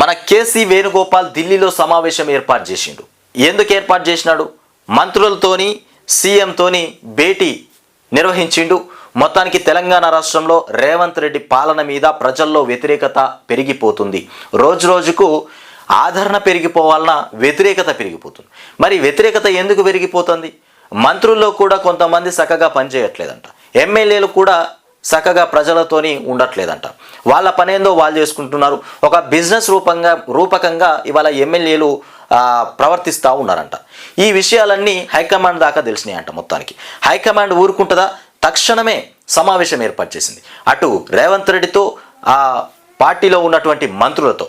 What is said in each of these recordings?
మన కేసీ వేణుగోపాల్ ఢిల్లీలో సమావేశం ఏర్పాటు చేసిండు. ఎందుకు ఏర్పాటు చేసినాడు? మంత్రులతోని సీఎంతోని భేటీ నిర్వహించిండు. మొత్తానికి తెలంగాణ రాష్ట్రంలో రేవంత్ రెడ్డి పాలన మీద ప్రజల్లో వ్యతిరేకత పెరిగిపోతుంది. రోజు రోజుకు ఆదరణ పెరిగిపోవాలన్న వ్యతిరేకత పెరిగిపోతుంది. మరి వ్యతిరేకత ఎందుకు పెరిగిపోతుంది? మంత్రుల్లో కూడా కొంతమంది చక్కగా పనిచేయట్లేదంట. ఎమ్మెల్యేలు కూడా చక్కగా ప్రజలతోని ఉండట్లేదంట. వాళ్ళ పనేందో వాళ్ళు చేసుకుంటున్నారు. ఒక బిజినెస్ రూపంగా రూపకంగా ఇవాళ ఎమ్మెల్యేలు ప్రవర్తిస్తూ ఉన్నారంట. ఈ విషయాలన్నీ హైకమాండ్ దాకా తెలిసినాయంట మొత్తానికి. హైకమాండ్ ఊరుకుంటుందా? తక్షణమే సమావేశం ఏర్పాటు చేసింది. అటు రేవంత్ రెడ్డితో ఆ పార్టీలో ఉన్నటువంటి మంత్రులతో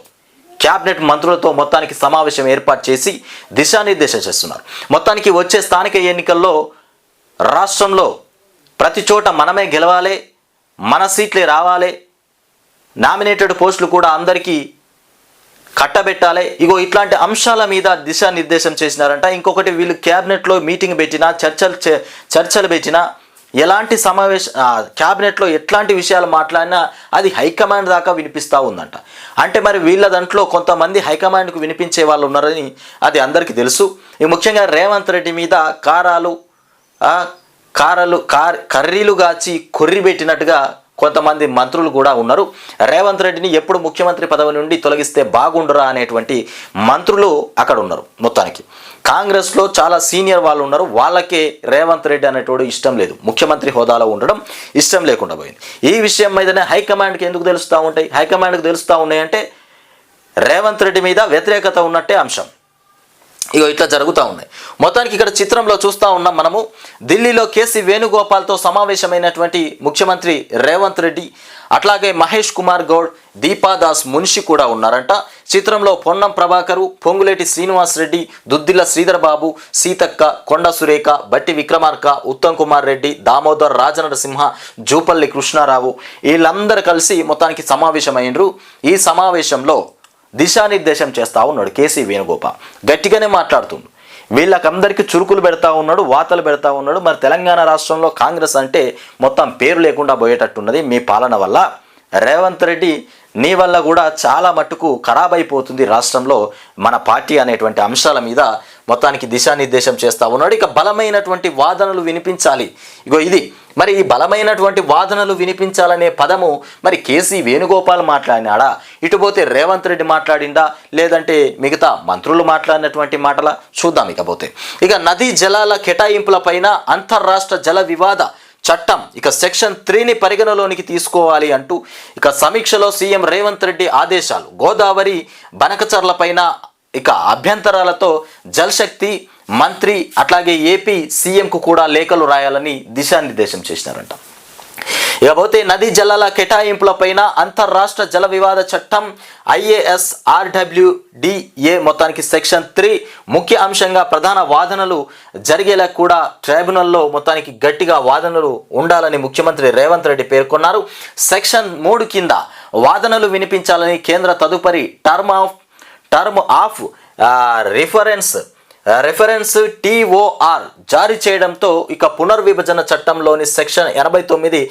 క్యాబినెట్ మంత్రులతో మొత్తానికి సమావేశం ఏర్పాటు చేసి దిశానిర్దేశం చేస్తున్నారు. మొత్తానికి వచ్చే స్థానిక ఎన్నికల్లో రాష్ట్రంలో ప్రతి చోట మనమే గెలవాలి. మన సీట్లే రావాలి. నామినేటెడ్ పోస్టులు కూడా అందరికీ కట్టబెట్టాలి. ఇగో ఇట్లాంటి అంశాల మీద దిశానిర్దేశం చేసినారంట. ఇంకొకటి వీళ్ళు క్యాబినెట్లో మీటింగ్ పెట్టినా చర్చలు చే- చర్చలు పెట్టినా ఎలాంటి సమావేశ క్యాబినెట్లో ఎట్లాంటి విషయాలు మాట్లాడినా అది హైకమాండ్ దాకా వినిపిస్తూ ఉందంట. అంటే మరి వీళ్ళ దాంట్లో కొంతమంది హైకమాండ్కు వినిపించే వాళ్ళు ఉన్నారని అది అందరికీ తెలుసు. ఈ ముఖ్యంగా రేవంత్ రెడ్డి మీద కారాలు కారలు కార్ కర్రీలు గాచి కొర్రి పెట్టినట్టుగా కొంతమంది మంత్రులు కూడా ఉన్నారు. రేవంత్ రెడ్డిని ఎప్పుడు ముఖ్యమంత్రి పదవి నుండి తొలగిస్తే బాగుండరా అనేటువంటి మంత్రులు అక్కడ ఉన్నారు మొత్తానికి. కాంగ్రెస్లో చాలా సీనియర్ వాళ్ళు ఉన్నారు. వాళ్ళకే రేవంత్ రెడ్డి అనేటోడు ఇష్టం లేదు. ముఖ్యమంత్రి హోదాలో ఉండడం ఇష్టం లేకుండా పోయింది. ఈ విషయం మీదనే హైకమాండ్కి ఎందుకు తెలుస్తూ ఉంటాయి? హైకమాండ్కి తెలుస్తూ ఉన్నాయంటే రేవంత్ రెడ్డి మీద వ్యతిరేకత ఉన్నట్టే అంశం. ఇగో ఇట్లా జరుగుతూ ఉన్నాయి. మొత్తానికి ఇక్కడ చిత్రంలో చూస్తూ ఉన్నాం మనము ఢిల్లీలో కేసీ వేణుగోపాల్తో సమావేశమైనటువంటి ముఖ్యమంత్రి రేవంత్ రెడ్డి అట్లాగే మహేష్ కుమార్ గౌడ్ దీపాదాస్ మున్షి కూడా ఉన్నారంట. చిత్రంలో పొన్నం ప్రభాకరు పొంగులేటి శ్రీనివాస్ రెడ్డి దుద్దిల శ్రీధర్ బాబు సీతక్క కొండ సురేఖ బట్టి విక్రమార్క ఉత్తమ్ కుమార్ రెడ్డి దామోదర్ రాజనరసింహ జూపల్లి కృష్ణారావు వీళ్ళందరూ కలిసి మొత్తానికి సమావేశమైనరు ఈ సమావేశంలో దిశానిర్దేశం చేస్తూ ఉన్నాడు కేసీ వేణుగోపాల్. గట్టిగానే మాట్లాడుతుండు. వీళ్ళకందరికీ చురుకులు పెడతా ఉన్నాడు వాతలు పెడతా ఉన్నాడు. మరి తెలంగాణ రాష్ట్రంలో కాంగ్రెస్ అంటే మొత్తం పేరు లేకుండా పోయేటట్టున్నది మీ పాలన వల్ల. రేవంత్ రెడ్డి నీ వల్ల కూడా చాలా మట్టుకు ఖరాబ్ అయిపోతుంది రాష్ట్రంలో మన పార్టీ అనేటువంటి అంశాల మీద మొత్తానికి దిశానిర్దేశం చేస్తూ ఉన్నాడు. ఇక బలమైనటువంటి వాదనలు వినిపించాలి. ఇగో ఇది మరి ఈ బలమైనటువంటి వాదనలు వినిపించాలనే పదము మరి కేసీ వేణుగోపాల్ మాట్లాడినాడా? ఇటుపోతే రేవంత్ రెడ్డి మాట్లాడిందా? లేదంటే మిగతా మంత్రులు మాట్లాడినటువంటి మాటల? చూద్దాం ఇకపోతే. ఇక నదీ జలాల కేటాయింపులపైన అంతర్రాష్ట్ర జల వివాద చట్టం ఇక సెక్షన్ త్రీని పరిగణలోనికి తీసుకోవాలి అంటూ ఇక సమీక్షలో సీఎం రేవంత్ రెడ్డి ఆదేశాలు. గోదావరి బనకచర్లపైన ఇక అభ్యంతరాలతో జలశక్తి మంత్రి అట్లాగే ఏపీ సీఎంకు కూడా లేఖలు రాయాలని దిశానిర్దేశం చేసినారంట. ఇకపోతే నదీ జలాల కేటాయింపులపైన అంతర్రాష్ట్ర జల వివాద చట్టం ఐఏఎస్ ఆర్డబ్ల్యూడిఏ మొత్తానికి సెక్షన్ త్రీ ముఖ్య అంశంగా ప్రధాన వాదనలు జరిగేలా కూడా ట్రైబ్యునల్లో మొత్తానికి గట్టిగా వాదనలు ఉండాలని ముఖ్యమంత్రి రేవంత్ రెడ్డి పేర్కొన్నారు. సెక్షన్ మూడు కింద వాదనలు వినిపించాలని కేంద్ర తదుపరి term of term of reference reference TOR జారీ చేయడంతో ఇక పునర్విభజన చట్టంలోని సెక్షన్ ఎనభై తొమ్మిది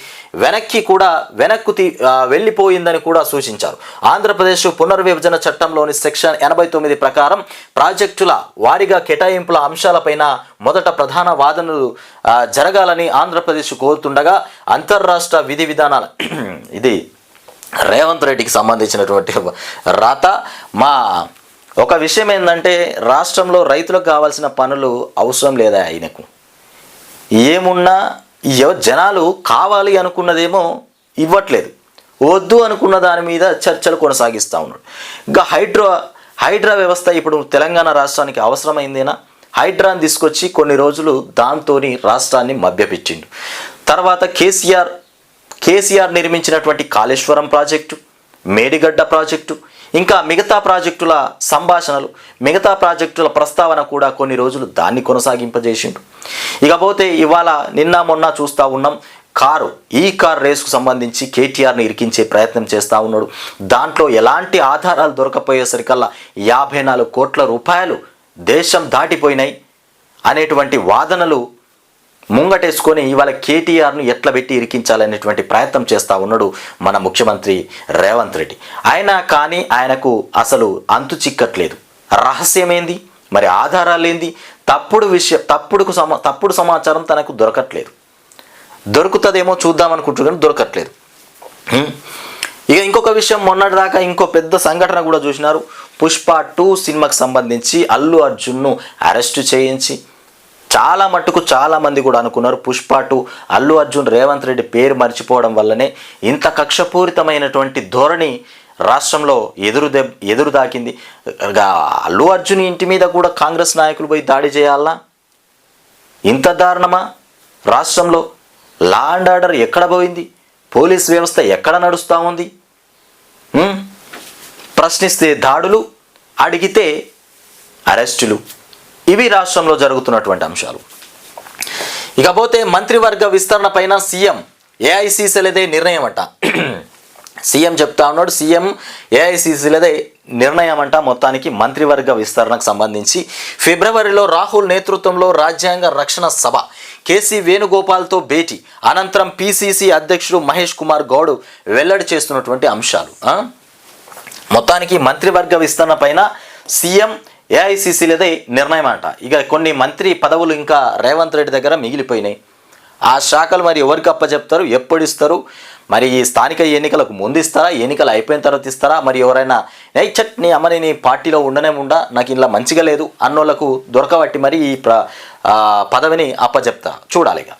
వెనక్కి కూడా వెనక్కు తీ వెళ్ళిపోయిందని కూడా సూచించారు. ఆంధ్రప్రదేశ్ పునర్విభజన చట్టంలోని సెక్షన్ ఎనభై తొమ్మిది ప్రకారం ప్రాజెక్టుల వారిగా కేటాయింపుల అంశాలపైన మొదట ప్రధాన వాదనలు జరగాలని ఆంధ్రప్రదేశ్ కోరుతుండగా అంతర్రాష్ట్ర విధి విధానాల ఇది రేవంత్ రెడ్డికి సంబంధించినటువంటి రాత. మా ఒక విషయం ఏంటంటే రాష్ట్రంలో రైతులకు కావాల్సిన పనులు అవసరం లేదా ఆయనకు? ఏమున్నా జనాలు కావాలి అనుకున్నదేమో ఇవ్వట్లేదు. వద్దు అనుకున్న దాని మీద చర్చలు కొనసాగిస్తూ ఉన్నాడు. ఇంకా హైడ్రో హైడ్రా వ్యవస్థ ఇప్పుడు తెలంగాణ రాష్ట్రానికి అవసరమైందేనా? హైడ్రాని తీసుకొచ్చి కొన్ని రోజులు దాంతోని రాష్ట్రాన్ని మభ్యపెట్టిండు. తర్వాత కేసీఆర్ కేసీఆర్ నిర్మించినటువంటి కాళేశ్వరం ప్రాజెక్టు మేడిగడ్డ ప్రాజెక్టు ఇంకా మిగతా ప్రాజెక్టుల సంభాషణలు మిగతా ప్రాజెక్టుల ప్రస్తావన కూడా కొన్ని రోజులు దాన్ని కొనసాగింపజేసిండు. ఇకపోతే ఇవాళ నిన్న మొన్న చూస్తూ ఉన్నాం కారు ఈ కార్ రేసుకు సంబంధించి కేటీఆర్ని ఇరికించే ప్రయత్నం చేస్తూ ఉన్నాడు. దాంట్లో ఎలాంటి ఆధారాలు దొరకపోయేసరికల్లా యాభై నాలుగు కోట్ల రూపాయలు దేశం దాటిపోయినాయి అనేటువంటి వాదనలు ముంగటేసుకొని ఇవాళ కేటీఆర్ను ఎట్లా పెట్టి ఇరికించాలనేటువంటి ప్రయత్నం చేస్తూ ఉన్నాడు మన ముఖ్యమంత్రి రేవంత్ రెడ్డి. ఆయన కానీ ఆయనకు అసలు అంతు చిక్కట్లేదు. రహస్యమేంది? మరి ఆధారాలేంది తప్పుడు విషయం తప్పుడుకు సమా తప్పుడు సమాచారం తనకు దొరకట్లేదు. దొరుకుతుందేమో చూద్దాం అనుకుంటున్నాను దొరకట్లేదు. ఇక ఇంకొక విషయం మొన్నటిదాకా ఇంకో పెద్ద సంఘటన కూడా చూసినారు. పుష్ప టూ సినిమాకు సంబంధించి అల్లు అర్జున్ను అరెస్టు చేయించి చాలా మట్టుకు చాలా మంది కూడా అనుకున్నారు. పుష్ప అల్లు అర్జున్ రేవంత్ రెడ్డి పేరు మర్చిపోవడం వల్లనే ఇంత కక్షపూరితమైనటువంటి ధోరణి రాష్ట్రంలో ఎదురు దెబ్ ఎదురు దాకింది. అల్లు అర్జున్ ఇంటి మీద కూడా కాంగ్రెస్ నాయకులు పోయి దాడి చేయాలా? ఇంత దారుణమా? రాష్ట్రంలో లా అండ్ ఆర్డర్ ఎక్కడ పోయింది? పోలీస్ వ్యవస్థ ఎక్కడ నడుస్తూ ఉంది? ప్రశ్నిస్తే దాడులు అడిగితే అరెస్టులు. ఇవి రాష్ట్రంలో జరుగుతున్నటువంటి అంశాలు. ఇకపోతే మంత్రివర్గ విస్తరణ పైన సీఎం ఏఐసిసిలదే నిర్ణయం అంట సీఎం చెప్తా ఉన్నాడు సీఎం ఏఐసిసిలదే నిర్ణయం అంట మొత్తానికి మంత్రివర్గ విస్తరణకు సంబంధించి. ఫిబ్రవరిలో రాహుల్ నేతృత్వంలో రాజ్యాంగ రక్షణ సభ. కేసీ వేణుగోపాల్తో భేటీ. అనంతరం పిసిసి అధ్యక్షుడు మహేష్ కుమార్ గౌడ్ వెల్లడి చేస్తున్నటువంటి అంశాలు మొత్తానికి మంత్రివర్గ విస్తరణ పైన సీఎం ఏఐసిసిలదే నిర్ణయం అంట ఇక కొన్ని మంత్రి పదవులు ఇంకా రేవంత్ రెడ్డి దగ్గర మిగిలిపోయినాయి. ఆ శాఖలు మరి ఎవరికి అప్పచెప్తారు ఎప్పుడు ఇస్తారు? మరి ఈ స్థానిక ఎన్నికలకు ముందు ఇస్తారా? ఎన్నికలు అయిపోయిన తర్వాత ఇస్తారా? మరి ఎవరైనా ఏ చట్ నీ అమ్మని నీ పార్టీలో ఉండనే ఉండా నాకు ఇలా మంచిగా లేదు అన్నోళ్ళకు దొరకబట్టి మరి ఈ ప్ర పదవిని అప్పచెప్తా చూడాలి ఇక